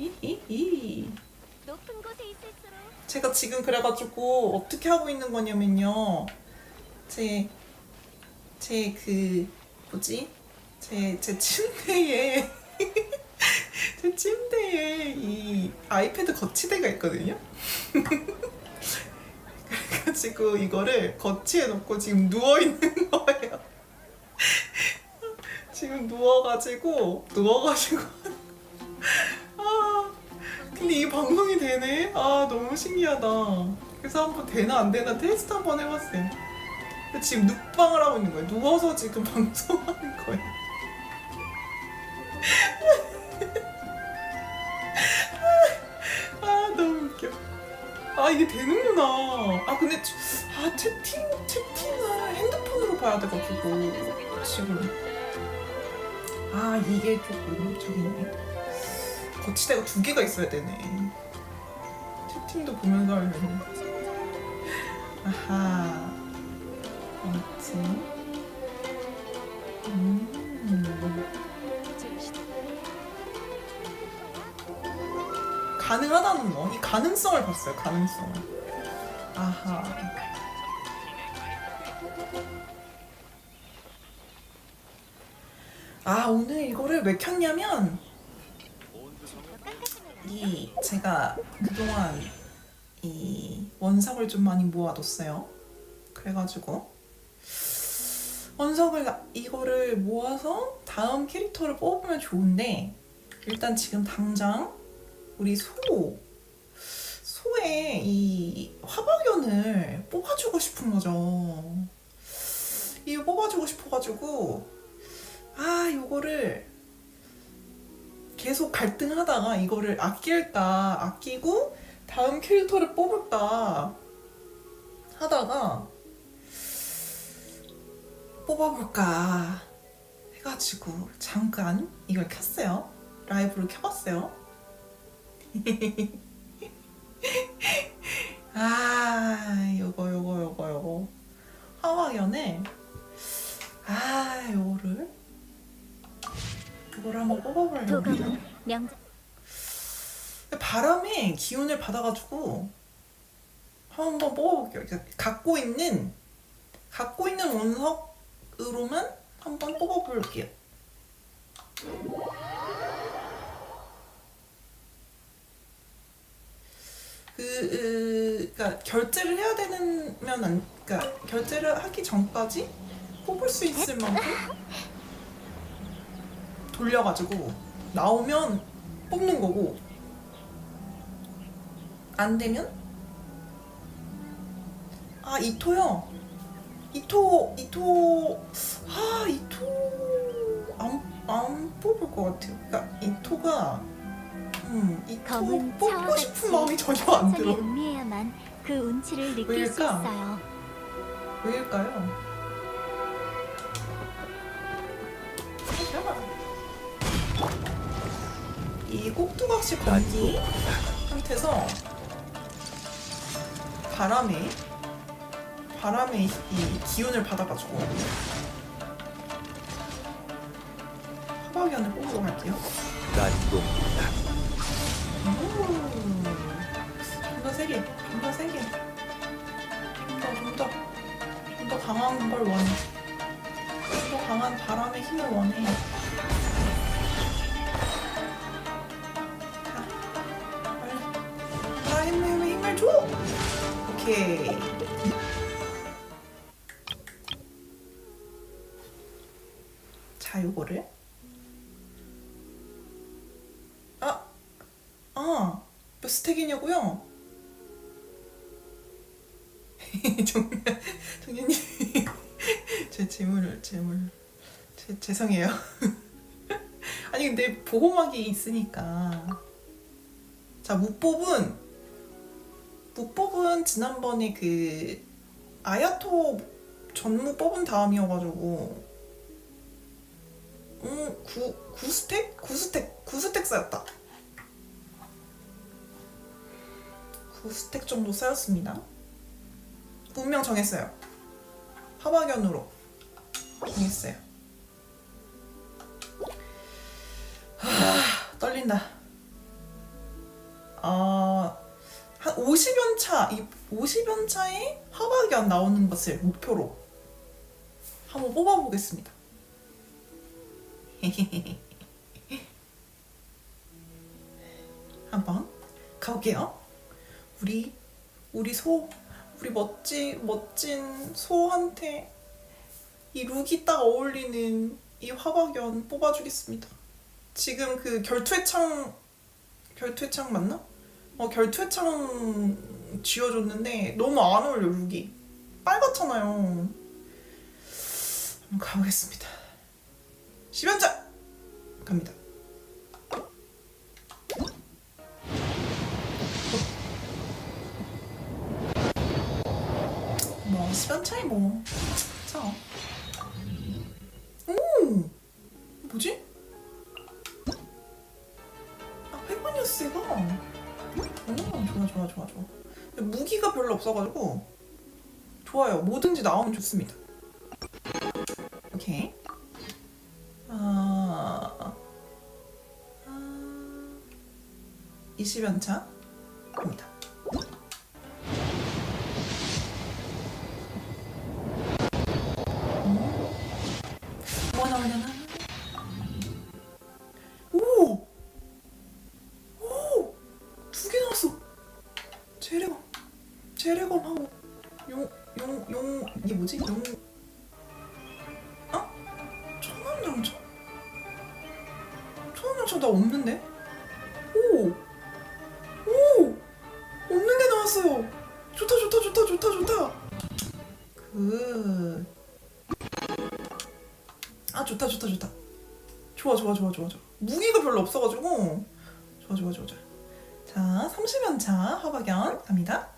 히히히. 높은 곳에 있을수록 제가 지금 그래가지고 어떻게 하고 있는 거냐면요. 제, 제 그, 뭐지? 제, 제 침대에, 제 침대에 이 아이패드 거치대가 있거든요. 그래가지고 이거를 거치해 놓고 지금 누워있는 거예요. 지금 누워가지고, 누워가지고. 아. 근데 이 방송이 되네? 아 너무 신기하다. 그래서 한번 되나 안 되나 테스트 한번 해봤어요. 근데 지금 눕방을 하고 있는 거예요. 누워서 지금 방송하는 거예요. 아 너무 웃겨. 아 이게 되는구나. 아 근데 저- 아 채팅 채팅을 핸드폰으로 봐야 돼가지고 지금 아 이게 조금 저기네. 거치대가 두 개가 있어야 되네. 채팅도 보면서 하려면. 아하. 그렇지. 음. 가능하다는 거. 이 가능성을 봤어요, 가능성을. 아하. 아, 오늘 이거를 왜 켰냐면, 이 제가 그동안 이 원석을 좀 많이 모아뒀어요. 그래가지고 원석을 이거를 모아서 다음 캐릭터를 뽑으면 좋은데 일단 지금 당장 우리 소 소의 이 화박연을 뽑아주고 싶은 거죠. 이거 뽑아주고 싶어가지고 아 요거를 계속 갈등하다가 이거를 아낄까 아끼고 다음 캐릭터를 뽑을까 하다가 뽑아볼까 해가지고 잠깐 이걸 켰어요. 라이브를 켜봤어요. 아 요거 요거 요거 요거. 하와연에 아 요거를 이거를 한번 뽑아보려고 해요 도감은 명작 바람의 기운을 받아가지고 한번 뽑아볼게요. 그러니까 갖고 있는 갖고 있는 원석으로만 한번 뽑아볼게요. 그, 으, 그러니까 결제를 해야 되면 안, 그러니까 결제를 하기 전까지 뽑을 수 있을 만큼 돌려가지고 나오면 뽑는 거고 안 되면 아 이토요 이토 이토 아 이토 안, 안 뽑을 것 같아요 그러니까 이토가 음 이토 검은 뽑고 차와같이 싶은 마음이 전혀 안 들어 그 운치를 느낄 수 왜일까? 있어요. 왜일까요? 이 꼭두각시 건기 상태에서 바람에 바람의 이 기운을 받아가지고 화박연을 뽑으러 갈게요. 음. 좀더 세게, 좀 더 세게. 좀 더, 좀 더, 좀 더 강한 걸 원해. 좀 더 강한 바람의 힘을 원해. 줘! 오케이. 자, 요거를. 아! 아, 몇 스택이냐고요? 정연, 정연님, 제 재물을, 재물, 제, 죄송해요. 아니, 근데 보호막이 있으니까. 자, 무법은, 무법은 지난번에 그, 아야토 전무 뽑은 다음이어가지고, 음, 9, 9스택? 9스택, 9스택 쌓였다. 9스택 정도 쌓였습니다. 분명 정했어요. 하박연으로 정했어요. 하, 떨린다. 아, 한 50연 차, 이 50연 차에 화박연 나오는 것을 목표로 한번 뽑아보겠습니다. 한번 가볼게요. 우리 우리 소 우리 멋진 멋진 소한테 이 룩이 딱 어울리는 이 화박연 뽑아주겠습니다. 지금 그 결투의 창 결투의 창 맞나? 어 결투의 창 지어줬는데 너무 안 어울려 룩이 빨갛잖아요. 한번 가보겠습니다. 10연자 갑니다. 뭐 시간 차이 뭐. 자. 오. 뭐지? 아 페퍼니우스가. 오 좋아 좋아 좋아 좋아. 무기가 별로 없어가지고 좋아요. 뭐든지 나오면 좋습니다. 오케이. 아. 아. 20연차 갑니다. 뭐 나오려나? 좋아 좋아 좋아. 무기가 별로 없어가지고. 좋아 좋아 좋아 좋아. 자 30연차 화박연 갑니다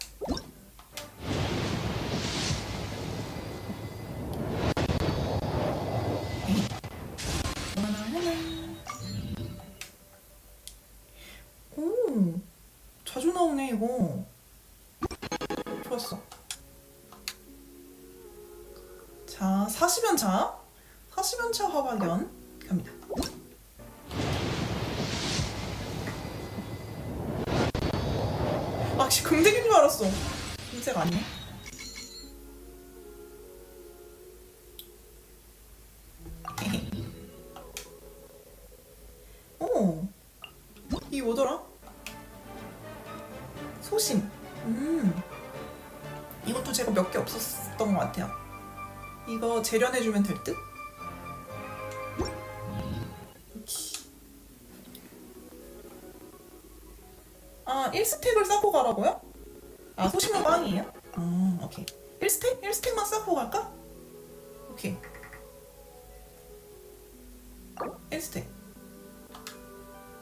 금색 아니네. 오, 이 뭐더라? 소심. 음, 이것도 제가 몇 개 없었던 것 같아요. 이거 재련해주면 될 듯? 아, 1스택을 싸고 가라고요? 아, 소심한 빵이에요? 음, 오케이. 1스택? 1스택만 싸고 갈까? 오케이. 1스택.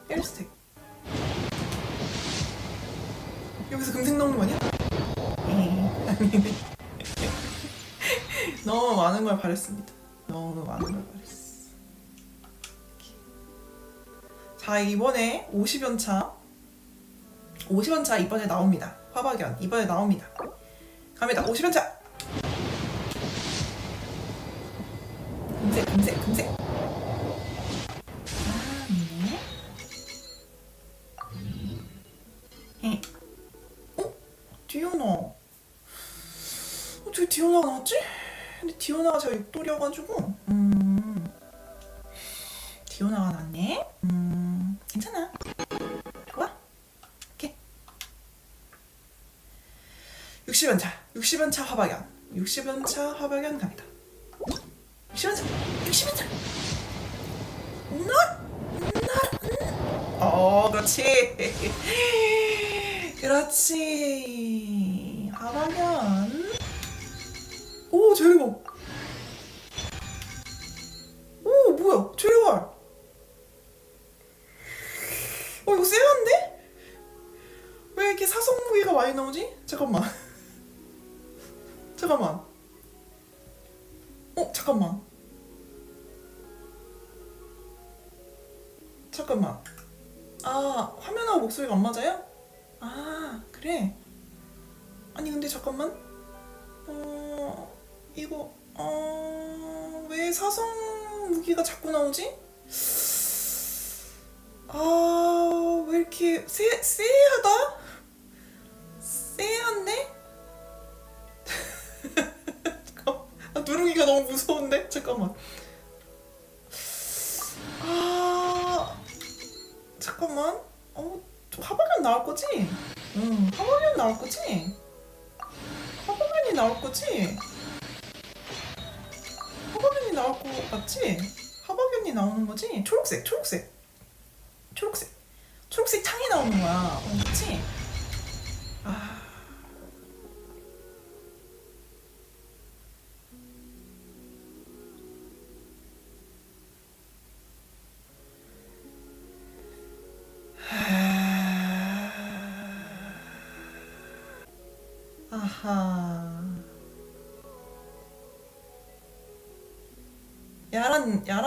1스택. 여기서 금색 나오는 거 아니야? 에이, 아니네. 너무 많은 걸 바랬습니다. 너무 많은 걸 바랬어. 자, 이번에 50연차 50원차 이번에 나옵니다. 화박연 이번에 나옵니다. 갑니다. 50원차. 금색 금색 금색. 아. 어? 디오나가 나왔지? 근데 디오나가 제가 육돌이어가지고 음. 60연차 화박연 갑니다. 60연차, 60연차. 넛, 넛. 어, 그렇지. 그렇지. 잠깐만. 어, 잠깐만. 잠깐만. 아, 화면하고 목소리가 안 맞아요? 아, 그래. 아니, 근데 잠깐만. 어, 이거, 어, 왜 사성 무기가 자꾸 나오지? 아, 왜, 이렇게 세, 쎄하다? 쎄한데? 아, 누르기가 너무 무서운데? 잠깐만. 아, 잠깐만. 어, 저 하박연 나올 거지? 응, 하박연 나올 거지? 하박연이 나올 거지? 하박연이 나올 거 맞지? 하박연이 나오는 거지? 초록색, 초록색. 초록색. 초록색 창이 나오는 거야. 어, 그치?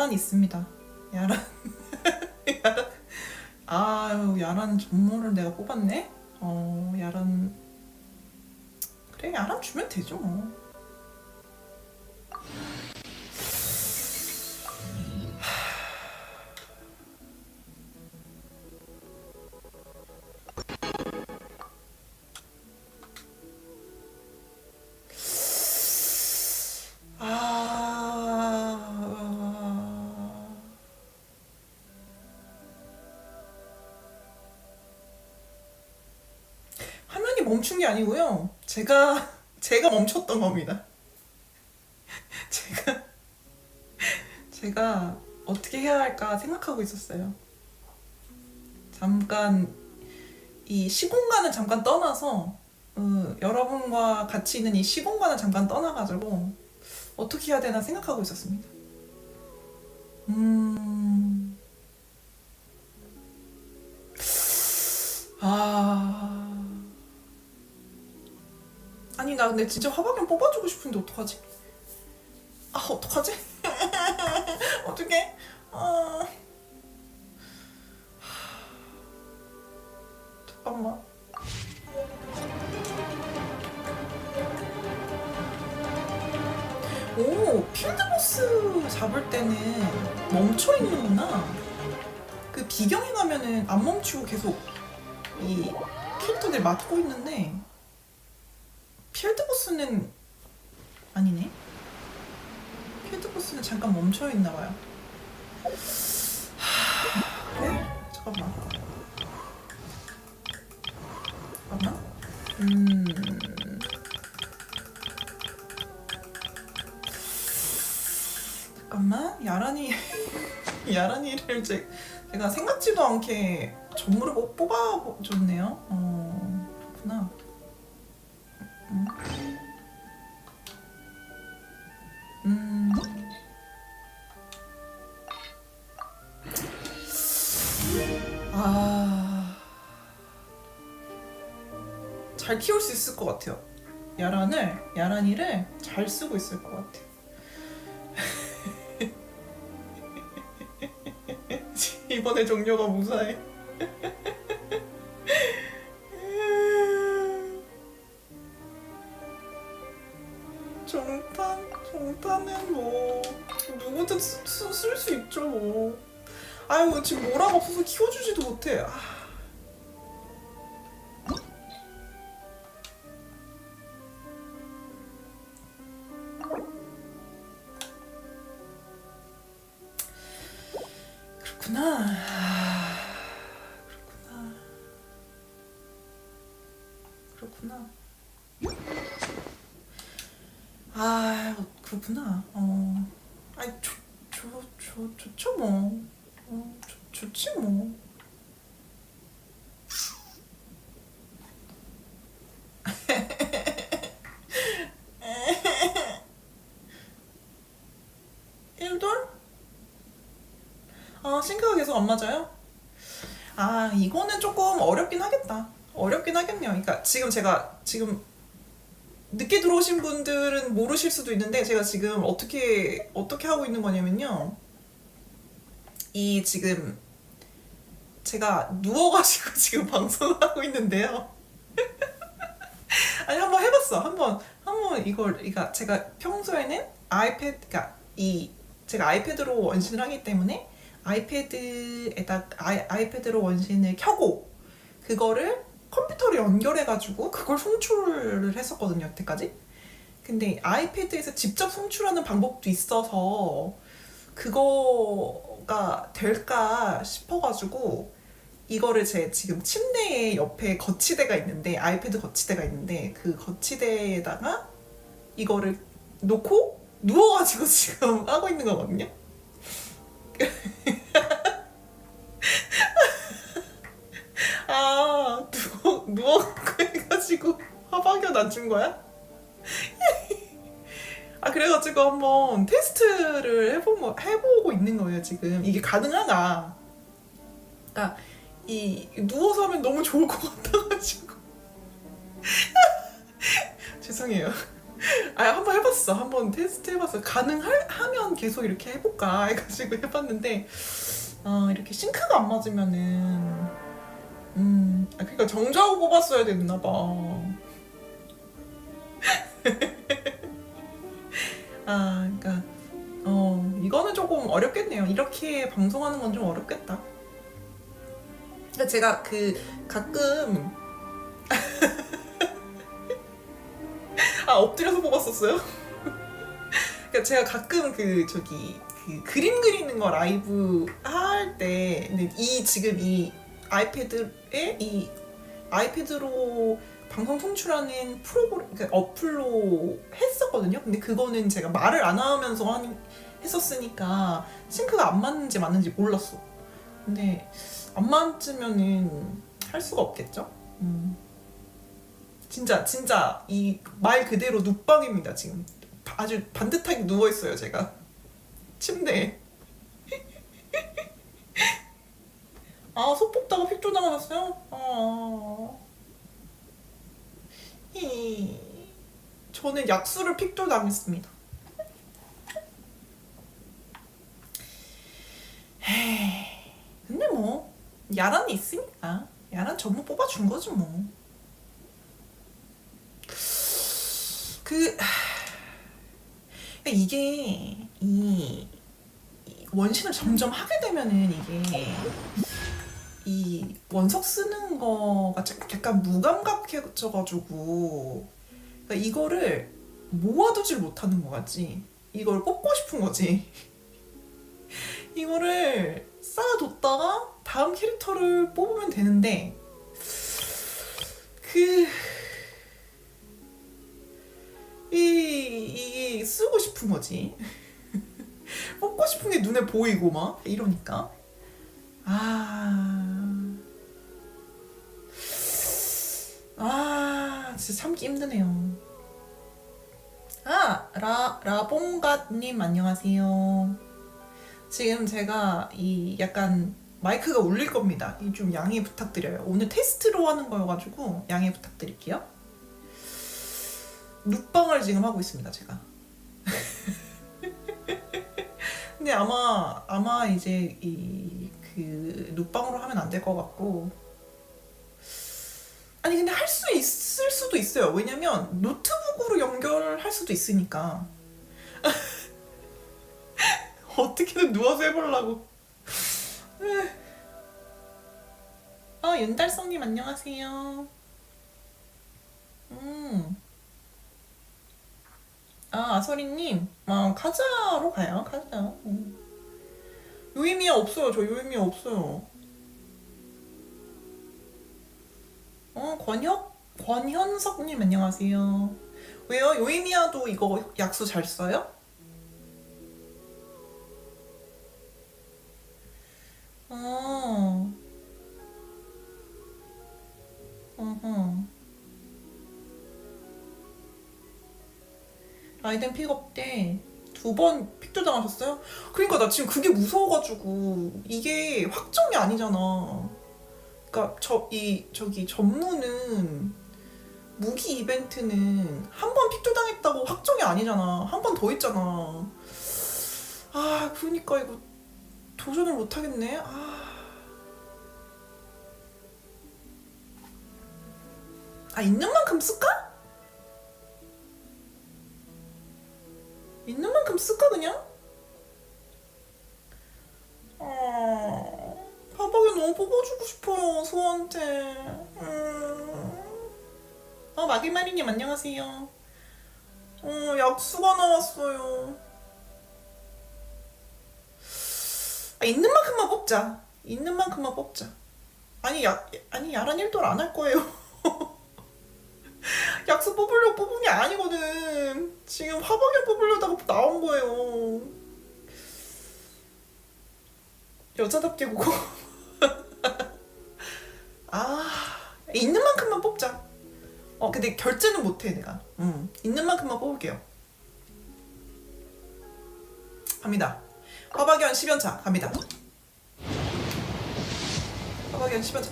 야란 있습니다. 야란. 야란. 야란 전문을 내가 뽑았네. 어 야란. 그래 야란 주면 되죠 뭐. 멈춘 게 아니고요. 제가 제가 멈췄던 겁니다. 제가 제가 어떻게 해야 할까 생각하고 있었어요. 잠깐 이 시공간을 잠깐 떠나서 어, 여러분과 같이 있는 이 시공간을 잠깐 떠나가지고 어떻게 해야 되나 생각하고 있었습니다. 음. 근데 진짜 화방면 뽑아주고 싶은데 어떡하지? 아, 어떡하지? 어떡해? 아. 잠깐만. 오, 필드보스 잡을 때는 멈춰 있는구나. 그 비경에 가면은 안 멈추고 계속 이 캐릭터들 맞고 있는데 필드보스는 아니네. 필드보스는 잠깐 멈춰 있나 봐요. 하, 그래? 잠깐만. 잠깐만. 음. 잠깐만 야란이 야란이를 제, 제가 생각지도 않게 전무를 못 뽑아줬네요. 잘 키울 수 있을 것 같아요. 야란을, 야란이를 잘 쓰고 있을 것 같아요. 이번에 종료가 무사해. 종탄, 종탄은 뭐 누구든 쓸 수 있죠 뭐. 아유 지금 뭐라고 없어서 키워주지도 못해. 아. 그렇구나. 아, 그렇구나. 그렇구나. 아, 그렇구나. 어. 아이, 좋, 좋, 좋, 좋죠, 뭐. 어, 좋, 좋지, 뭐. 일돌? 계속 안 맞아요? 아, 이거는 조금 어렵긴 하겠다. 어렵긴 하겠네요. 그러니까 지금 제가 지금 늦게 들어오신 분들은 모르실 수도 있는데 제가 지금 어떻게 어떻게 하고 있는 거냐면요. 이 지금 제가 누워가지고 지금 방송을 하고 있는데요. 아니 한번 해봤어. 한번 한번 이걸 그러니까 제가 평소에는 아이패드 그러니까 이 제가 아이패드로 원신을 하기 때문에 아이패드에다 아이, 아이 패드로 원신을 켜고 그거를 컴퓨터로 연결해가지고 그걸 송출을 했었거든요 여태까지. 근데 아이패드에서 직접 송출하는 방법도 있어서 그거가 될까 싶어가지고 이거를 제 지금 침대에 옆에 거치대가 있는데 아이패드 거치대가 있는데 그 거치대에다가 이거를 놓고 누워가지고 지금 하고 있는 거거든요. 아 누워 누워갖고 해가지고 화박이 낮춘 거야? 아 그래가지고 한번 테스트를 해보고 해보고 있는 거예요 지금 이게 가능하나? 그러니까 이 누워서 하면 너무 좋을 것 같아가지고 죄송해요. 아 한번 해봤어. 한번 테스트 해봤어. 가능하면 계속 이렇게 해볼까 해가지고 해봤는데 아 이렇게 싱크가 안 맞으면은 음 아, 그러니까 정자고 뽑았어야 됐나 봐. 아 그러니까 어 이거는 조금 어렵겠네요. 이렇게 방송하는 건 좀 어렵겠다. 그러니까 제가 그 가끔 아 엎드려서 뽑았었어요. 그러니까 제가 가끔 그 저기 그 그림 그리는 거 라이브 할 때 이 지금 이 아이패드에 이 아이패드로 방송 송출하는 프로그램 그러니까 어플로 했었거든요. 근데 그거는 제가 말을 안 하면서 하니, 했었으니까 싱크가 안 맞는지 맞는지 몰랐어. 근데 안 맞으면은 할 수가 없겠죠. 음. 진짜 진짜 이 말 그대로 눕방입니다 지금. 아주 반듯하게 누워 있어요 제가. 침대에. 아 속복다가 픽조 나가셨어요? 아. 히. 저는 약수를 픽조 당했습니다. 근데 뭐 야란이 있으니까. 야란 전부 뽑아준 거지 뭐 그 이게 이, 이 원신을 점점 하게 되면은 이게 이 원석 쓰는 거가 자- 약간 무감각해져가지고 그러니까 이거를 모아두질 못하는 거 같지? 이걸 뽑고 싶은 거지. 이거를 쌓아뒀다가 다음 캐릭터를 뽑으면 되는데 그 이, 이 쓰고 싶은 거지. 뽑고 싶은 게 눈에 보이고 막 이러니까. 아. 아, 진짜 참기 힘드네요. 아, 라, 라봉갓님 안녕하세요. 지금 제가 이 약간 마이크가 울릴 겁니다. 이좀 양해 부탁드려요. 오늘 테스트로 하는 거여가지고 양해 부탁드릴게요. 눕방을 지금 하고 있습니다, 제가. 근데 아마 아마 이제 이 그 눕방으로 하면 안 될 것 같고. 아니 근데 할 수 있을 수도 있어요. 왜냐면 노트북으로 연결할 수도 있으니까. 어떻게든 누워서 해보려고. 아 윤달성님 안녕하세요. 음. 아, 아서리님, 아, 카자로 가요, 카자. 음. 요이미야 없어요, 저 요이미야 없어요. 어, 권혁? 권현석님, 안녕하세요. 왜요? 요이미야도 이거 약수 잘 써요? 아이템 픽업 때 두 번 픽도 당하셨어요? 그러니까 나 지금 그게 무서워가지고 이게 확정이 아니잖아. 그러니까 저 이 저기 전무는 무기 이벤트는 한 번 픽도 당했다고 확정이 아니잖아. 한 번 더 있잖아. 아 그러니까 이거 도전을 못 하겠네. 아. 아 있는 만큼 쓸까? 있는 만큼 쓸까 그냥? 아, 바닥에 너무 뽑아주고 싶어요. 소한테. 음. 어, 마기마리님 안녕하세요. 어, 약수가 나왔어요. 아, 있는 만큼만 뽑자. 있는 만큼만 뽑자. 아니, 야, 아니, 야란 1돌 안할 거예요. 약수 뽑으려고 뽑은 게 아니거든. 지금 화방에 뽑으려다가 나온 거예요. 여자답게 구고. 아, 있는 만큼만 뽑자. 어, 근데 결제는 못해, 내가. 음, 있는 만큼만 뽑을게요. 갑니다. 화박연 10연차, 갑니다. 화박연 10연차.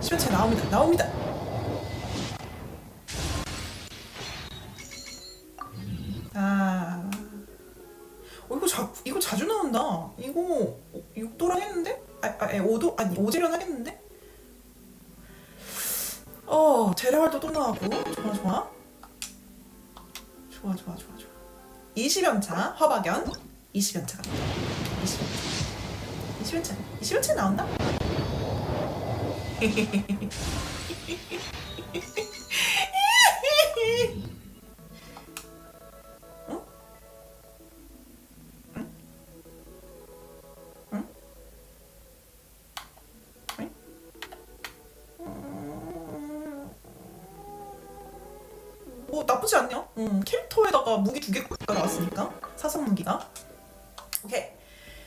10연차 나옵니다. 나옵니다. 아. 어, 이거 자, 이거 자주 나온다. 이거 6도랑 했는데? 아, 아, 아니, 5도? 아니, 5재련 하겠는데? 어, 재래활도 또 나오고. 좋아, 좋아. 좋아, 좋아, 좋아, 좋아. 20연차, 화박연. 20연차 갑니다. 20연차. 20연차. 20연차 나온다? 캐릭터에다가 무기 두 개가 나왔으니까 사성 무기가. 오케이.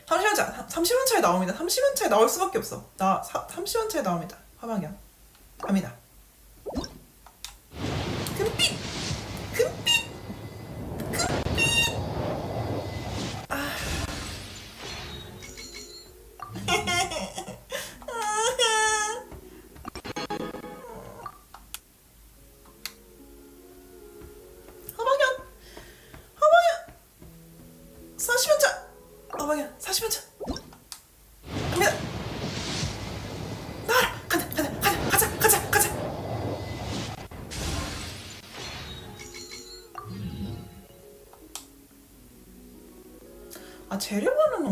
30원차, 30원차에 나옵니다. 30원차에 나올 수밖에 없어. 나 30원차에 나옵니다. 화방이야. 갑니다.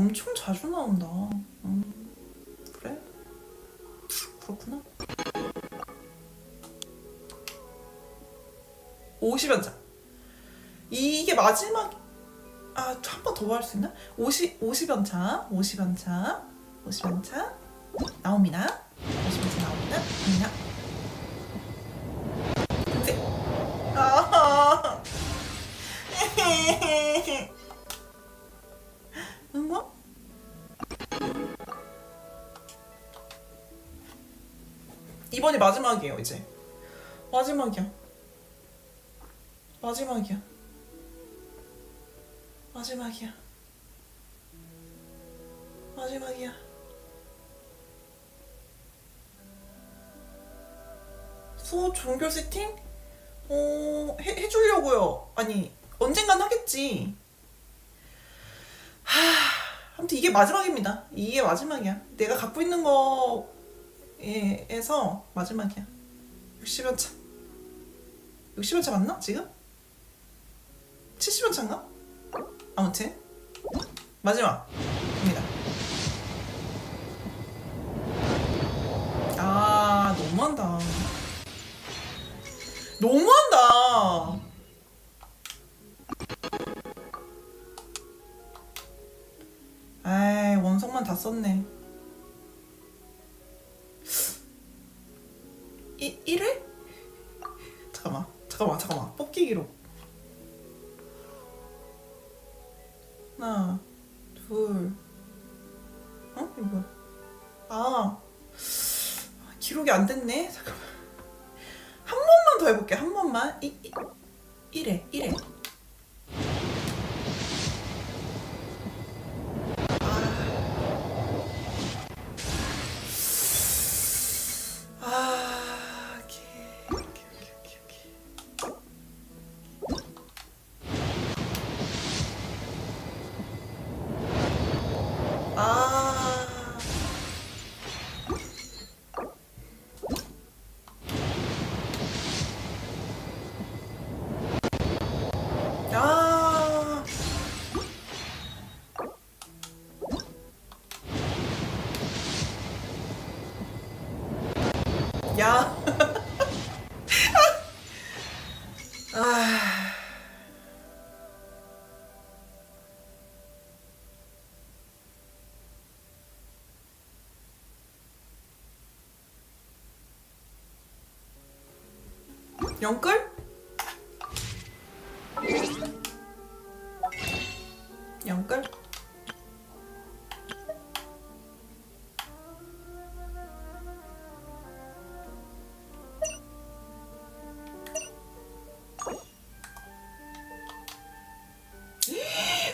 엄청 자주 나온다. 음, 그래? 그렇구나. 50연차. 이게 마지막 아, 한 번 더 할 수 있나? 50 50연차. 50연차. 50연차. 나옵니다. 50연차 나옵니다. 갑니다. 마지막이에요, 이제. 마지막이야. 마지막이야. 마지막이야. 마지막이야. 수호 종교 세팅? 어, 해, 해주려고요. 아니, 언젠간 하겠지. 하, 아무튼 이게 마지막입니다. 이게 마지막이야. 내가 갖고 있는 거 에서 마지막이야. 60연 차. 60연 차 맞나? 지금? 70연 차인가? 아무튼 마지막 입니다. 아 너무한다. 너무한다. 아이 원석만 다 썼네. 이 1회? 잠깐만 잠깐만 잠깐만 뽑기 기록. 하나, 둘, 어? 이거 뭐야? 아, 기록이 안 됐네. 잠깐만. 한 번만 더 해볼게. 한 번만. 이, 이, 이래, 이래. 영끌? 영끌?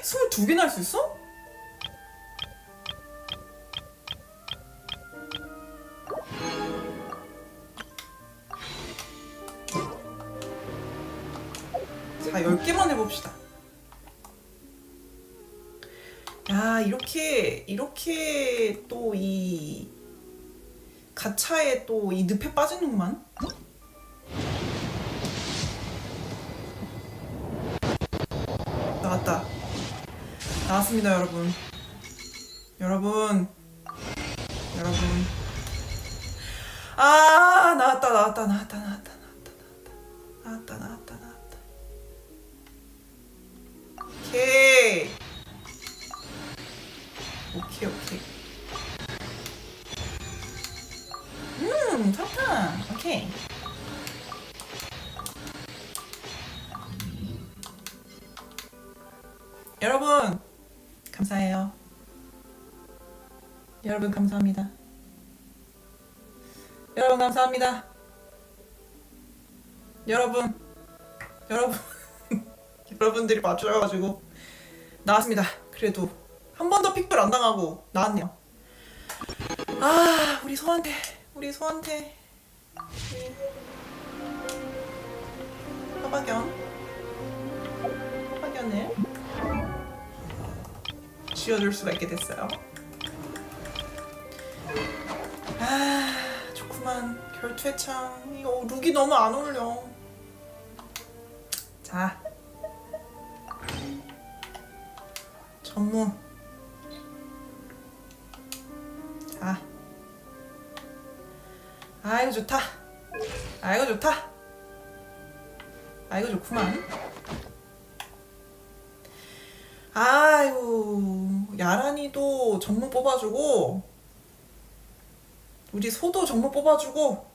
스물 두 개나 할수 있어? 이렇게, 또 이 가차에 또 이 늪에 빠지는구만. 나왔다. 나왔습니다, 여러분. 여러분. 여러분. 아, 나왔다, 나왔다, 나왔다, 나왔다, 나왔다, 나왔다. 나왔다, 나왔다, 나왔다. 오케이. 오케이, 오케이. 음, 사탕. 오케이. 여러분, 감사해요. 여러분, 감사합니다. 여러분, 감사합니다. 여러분, 여러분, 여러분들이 맞춰가지고 나왔습니다. 그래도 한번더 픽불 안 당하고 나왔네요. 아, 우리 소한테, 우리 소한테, 우리 화박연, 화박연을 쥐어줄 수가 있게 됐어요. 아, 좋구만. 결투의 창. 이거 룩이 너무 안 어울려. 자. 전무. 아이고, 좋다. 아이고, 좋다. 아이고, 좋구만. 아이고 야란이도 전문 뽑아주고 우리 소도 전문 뽑아주고